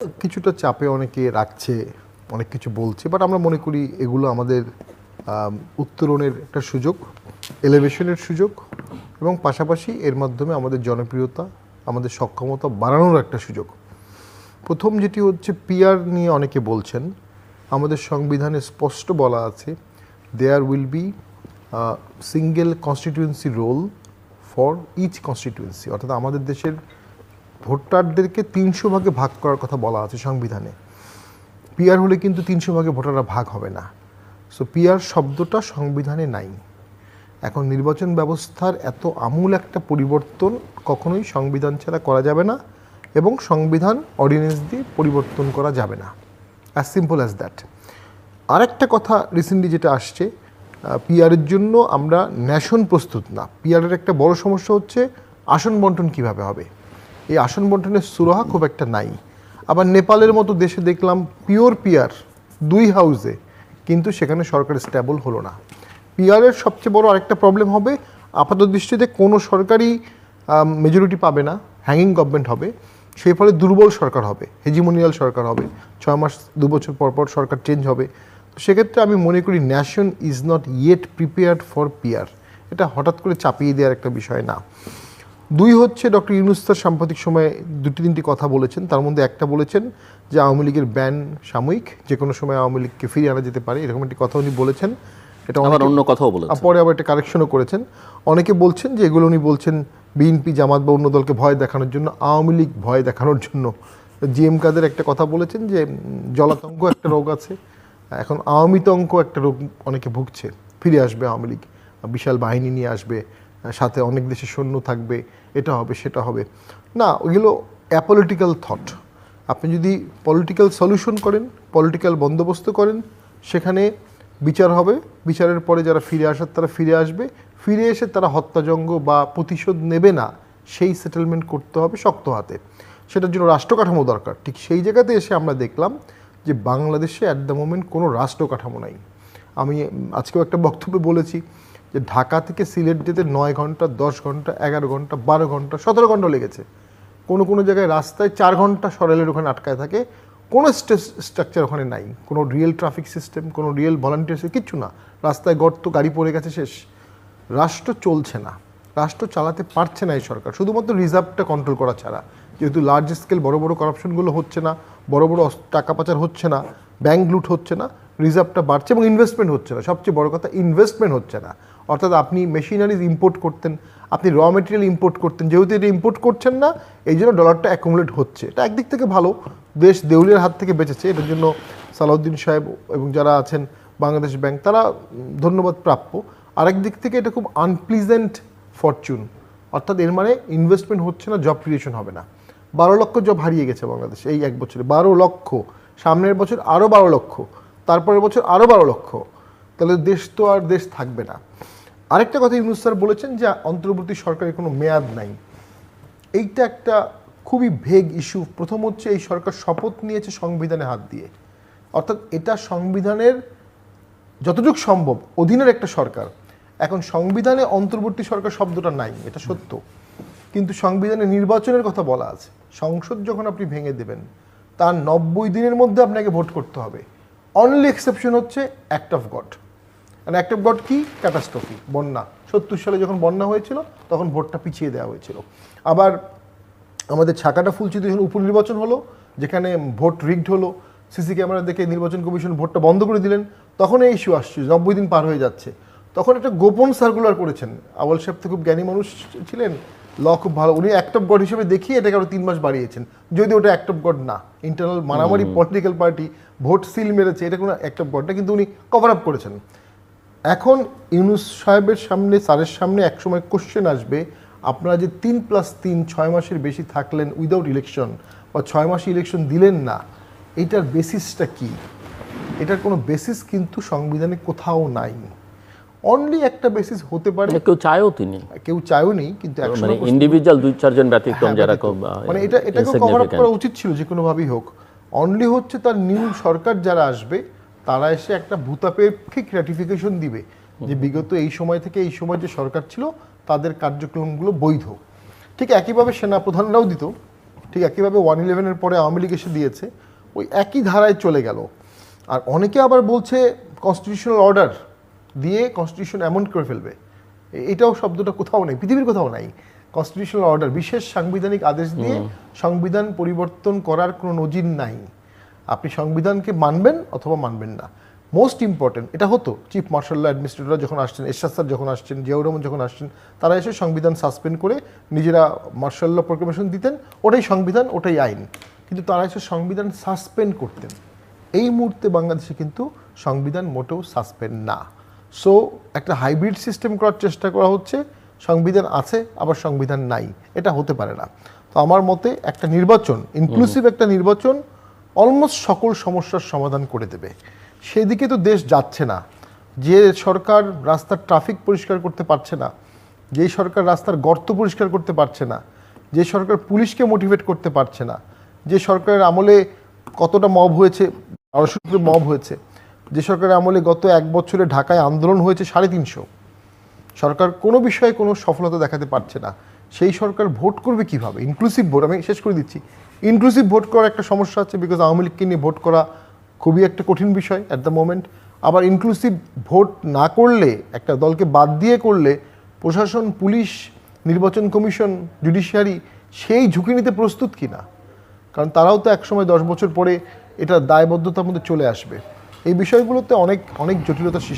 কিছুটা চাপে অনেকে রাখছে অনেক কিছু বলছে বাট আমরা মনে করি এগুলো আমাদের আম, উত্তরণের একটা সুযোগ এলিভেশনের সুযোগ এবং পাশাপাশি এর মাধ্যমে আমাদের জনপ্রিয়তা আমাদের সক্ষমতা বাড়ানোর একটা সুযোগ। প্রথম যেটি হচ্ছে পিয়ার নিয়ে অনেকে বলছেন আমাদের সংবিধানে স্পষ্ট বলা আছে there will be single constituency roll for each constituency অর্থাৎ আমাদের দেশের ভোটারদেরকে তিনশো ভাগে ভাগ করার কথা বলা আছে সংবিধানে। পিআর হলে কিন্তু তিনশো ভাগে ভোটাররা ভাগ হবে না। সো পিআর শব্দটা সংবিধানে নাই। এখন নির্বাচন ব্যবস্থার এত আমূল একটা পরিবর্তন কখনোই সংবিধান ছাড়া করা যাবে না এবং সংবিধান অর্ডিন্যান্স দিয়ে পরিবর্তন করা যাবে না। অ্যাজ সিম্পল অ্যাজ দ্যাট আরেকটা কথা রিসেন্টলি যেটা আসছে পিআরের জন্য আমরা ন্যাশন প্রস্তুত না। পিআরের একটা বড় সমস্যা হচ্ছে আসন বন্টন কীভাবে হবে? এই আসন বন্টনের সুরাহা খুব একটা নাই। আবার নেপালের মতো দেশে দেখলাম পিওর পিয়ার দুই হাউসে, কিন্তু সেখানে সরকার স্ট্যাবল হলো না। পিয়ারের সবচেয়ে বড় আরেকটা প্রবলেম হবে, আপাত দৃষ্টিতে কোনো সরকারি মেজরিটি পাবে না হ্যাঙ্গিং গভর্নমেন্ট হবে, সেই ফলে দুর্বল সরকার হবে হেজিমোনিয়াল সরকার হবে, ছয় মাস, দু বছর পর পর সরকার চেঞ্জ হবে। তো সেক্ষেত্রে আমি মনে করি nation is not yet prepared for peer. এটা হঠাৎ করে চাপিয়ে দেওয়ার একটা বিষয় না। দুই হচ্ছে ডক্টর ইউনুস তার সাম্প্রতিক সময়ে দুটি তিনটি কথা বলেছেন। তার মধ্যে একটা বলেছেন যে আওয়ামী লীগের ব্যান সাময়িক যে কোনো সময় আওয়ামী লীগকে ফিরিয়ে আনা যেতে পারে এরকম একটি কথা উনি বলেছেন। এটা আবার অন্য কথাও আর পরে আবার একটা কারেকশনও করেছেন। অনেকে বলছেন যে এগুলো উনি বলছেন বিএনপি জামাত বা অন্য দলকে ভয় দেখানোর জন্য আওয়ামী লীগ ভয় দেখানোর জন্য। জিএম কাদের একটা কথা বলেছেন যে জলাতঙ্ক একটা রোগ আছে এখন আওয়ামীতঙ্ক একটা রোগ অনেকে ভুগছে। ফিরে আসবে আওয়ামী লীগ বিশাল বাহিনী নিয়ে আসবে সাথে অনেক দেশে সৈন্য থাকবে, এটা হবে, সেটা হবে। না ওইগুলো অ্যাপলিটিক্যাল থট আপনি যদি পলিটিক্যাল সলিউশন করেন পলিটিক্যাল বন্দোবস্ত করেন, সেখানে বিচার হবে। বিচারের পরে যারা ফিরে আসার, তারা ফিরে আসবে। ফিরে এসে তারা হত্যাজঙ্গ বা প্রতিশোধ নেবে না, সেই সেটেলমেন্ট করতে হবে শক্ত হাতে। সেটার জন্য রাষ্ট্র কাঠামো দরকার। ঠিক সেই জায়গাতে এসে আমরা দেখলাম যে বাংলাদেশে অ্যাট দ্য মোমেন্ট কোনো রাষ্ট্র কাঠামো নাই। আমি, আজকেও একটা বক্তব্যে বলেছি যে ঢাকা থেকে সিলেট যেতে নয় ঘণ্টা, দশ ঘণ্টা, এগারো ঘণ্টা, বারো ঘণ্টা, সতেরো ঘণ্টা লেগেছে। কোনো কোনো জায়গায় রাস্তায় চার ঘণ্টা সরেলের ওখানে আটকায় থাকে। কোনো স্ট্রাকচার ওখানে নাই। কোনো রিয়েল ট্রাফিক সিস্টেম, কোনো রিয়েল ভলান্টিয়ার্স, কিচ্ছু না। রাস্তায় গর্ত, গাড়ি পড়ে গেছে, শেষ। রাষ্ট্র চলছে না। রাষ্ট্র চালাতে পারছে না এই সরকার। শুধুমাত্র রিজার্ভটা কন্ট্রোল করা ছাড়া। যেহেতু লার্জ স্কেল বড় বড় করাপশনগুলো হচ্ছে না, বড় বড় টাকা পাচার হচ্ছে না ব্যাংক লুট হচ্ছে না রিজার্ভটা বাড়ছে এবং ইনভেস্টমেন্ট হচ্ছে না। সবচেয়ে বড় কথা ইনভেস্টমেন্ট হচ্ছে না। অর্থাৎ আপনি মেশিনারিজ ইম্পোর্ট করতেন, আপনি র মেটেরিয়াল ইম্পোর্ট করতেন, যেহেতু এটা ইম্পোর্ট করছেন না, এই জন্য ডলারটা অ্যাকুমুলেট হচ্ছে। এটা একদিক থেকে ভালো, দেশ দেউলের হাত থেকে বেঁচেছে, এটার জন্য সালাউদ্দিন সাহেব এবং যারা আছেন বাংলাদেশ ব্যাংক, তারা ধন্যবাদ প্রাপ্য। আরেক দিক থেকে এটা খুব আনপ্লিজেন্ট ফরচুন অর্থাৎ এর মানে ইনভেস্টমেন্ট হচ্ছে না জব ক্রিয়েশন হবে না। বারো লক্ষ জব হারিয়ে গেছে বাংলাদেশ এই এক বছরে। বারো লক্ষ, সামনের বছর আরও বারো লক্ষ। তারপরের বছর আরও বারো লক্ষ। তাহলে দেশ তো আর দেশ থাকবে না। আরেকটা কথা ইউনুস স্যার বলেছেন যে, অন্তর্বর্তী সরকারের কোনো মেয়াদ নাই। এইটা একটা খুবই ভেগ ইস্যু। প্রথম হচ্ছে এই সরকার শপথ নিয়েছে সংবিধানে হাত দিয়ে। অর্থাৎ এটা সংবিধানের যতটুকু সম্ভব অধীনের একটা সরকার। এখন সংবিধানে অন্তর্বর্তী সরকার শব্দটা নাই, এটা সত্য। কিন্তু সংবিধানে নির্বাচনের কথা বলা আছে। সংসদ যখন আপনি ভেঙে দেবেন, তার নব্বই দিনের মধ্যে আপনাকে ভোট করতে হবে। অনলি এক্সেপশন হচ্ছে অ্যাক্ট অফ গড মানে অ্যাক্ট অফ গড কী? ক্যাটাস্ট্রফি বন্যা। সত্তর সালে যখন বন্যা হয়েছিল, তখন ভোটটা পিছিয়ে দেওয়া হয়েছিল। আবার আমাদের ছাকাটা ফুলচিতে যখন উপনির্বাচন হলো, যেখানে ভোট রিগড হলো সিসি ক্যামেরা দেখে নির্বাচন কমিশন ভোটটা বন্ধ করে দিলেন, তখন এই ইস্যু আসছে, নব্বই দিন পার হয়ে যাচ্ছে। তখন একটা গোপন সার্কুলার করেছেন। আওয়াল সাহেব তো খুব জ্ঞানী মানুষ ছিলেন ল খুব ভালো। উনি অ্যাক্ট অফ গড হিসেবে দেখিয়ে এটাকে আরও তিন মাস বাড়িয়েছেন। যদি ওটা অ্যাক্ট অফ গড না ইন্টারনাল মারামারি পলিটিক্যাল পার্টি ভোট সিল মেরেছে এটা কোনো অ্যাক্ট অফ গড না কিন্তু উনি কভার আপ করেছেন। এখন ইউনুস সাহেবের সামনে স্যারের সামনে একসময় কোশ্চেন আসবে আপনারা যে তিন প্লাস তিন ছয় মাসের বেশি থাকলেন উইদাউট ইলেকশন বা ছয় মাসে ইলেকশন দিলেন না এটার বেসিসটা কি? এটার কোনো বেসিস কিন্তু সংবিধানে কোথাও নাই। অনলি একটা বেসিস হতে পারে। কেউ চায়ও তিনি। কেউ চায়ও নেই কিন্তু মানে ইন্ডিভিজুয়াল দুই চারজন ব্যতিক্রম হ্যাঁ, যারা ব্যতিক্রম। আহ, মানে এটা এটাকে কভার আপ করা উচিত ছিল যে কোনোভাবেই হোক। অনলি হচ্ছে তার নিউ সরকার যারা আসবে তারা এসে একটা ভূতাপেক্ষিক র্যাটিফিকেশন দিবে যে বিগত এই সময় থেকে এই সময় যে সরকার ছিল তাদের কার্যক্রমগুলো বৈধ। ঠিক একইভাবে সেনাপ্রধানরাও দিত। ঠিক একইভাবে ওয়ান ইলেভেনের পরে আওয়ামী লীগ এসে দিয়েছে। ওই একই ধারায় চলে গেল। আর অনেকে আবার বলছে কনস্টিটিউশনাল অর্ডার দিয়ে কনস্টিটিউশন এমন করে ফেলবে। এটাও শব্দটা কোথাও নেই পৃথিবীর কোথাও নাই। কনস্টিটিউশনাল অর্ডার বিশেষ সাংবিধানিক আদেশ দিয়ে সংবিধান পরিবর্তন করার কোনো নজির নাই। আপনি সংবিধানকে মানবেন অথবা মানবেন না। মোস্ট ইম্পর্টেন্ট এটা হতো। চিফ মার্শাল অ্যাডমিনিস্ট্রেটর যখন আসছেন এরশাদ স্যার যখন আসছেন জিয়াউর রহমান যখন আসছেন তারা এসে সংবিধান সাসপেন্ড করে নিজেরা মার্শাল ল প্রোক্লেমেশন দিতেন। ওটাই সংবিধান ওটাই আইন। কিন্তু তারা এসে সংবিধান সাসপেন্ড করতেন। এই মুহূর্তে বাংলাদেশে কিন্তু সংবিধান মোটেও সাসপেন্ড না। সো একটা হাইব্রিড সিস্টেম করার চেষ্টা করা হচ্ছে। সংবিধান আছে আবার সংবিধান নাই। এটা হতে পারে না। তো আমার মতে একটা নির্বাচন ইনক্লুসিভ একটা নির্বাচন অলমোস্ট সকল সমস্যার সমাধান করে দেবে। সেদিকে তো দেশ যাচ্ছে না। যে সরকার রাস্তার ট্রাফিক পরিষ্কার করতে পারছে না যে সরকার রাস্তার গর্ত পরিষ্কার করতে পারছে না যে সরকার পুলিশকে মোটিভেট করতে পারছে না যে সরকারের আমলে কতটা মব হয়েছে বারোশো মব হয়েছে। যে সরকারের আমলে গত এক বছরে ঢাকায় আন্দোলন হয়েছে সাড়ে তিনশো। সরকার কোনো বিষয়ে কোনো সফলতা দেখাতে পারছে না। সেই সরকার ভোট করবে কীভাবে? ইনক্লুসিভ ভোট আমি শেষ করে দিচ্ছি। ইনক্লুসিভ ভোট করার একটা সমস্যা আছে বিকজ আওয়ামী লীগকে নিয়ে ভোট করা খুবই একটা কঠিন বিষয় অ্যাট দ্য মোমেন্ট আবার ইনক্লুসিভ ভোট না করলে, একটা দলকে বাদ দিয়ে করলে, প্রশাসন, পুলিশ, নির্বাচন কমিশন জুডিশিয়ারি সেই ঝুঁকি নিতে প্রস্তুত কিনা? কারণ তারাও তো একসময় দশ বছর পরে এটা দায়বদ্ধতার মধ্যে চলে আসবে। এই বিষয়গুলোতে অনেক অনেক জটিলতা সৃষ্টি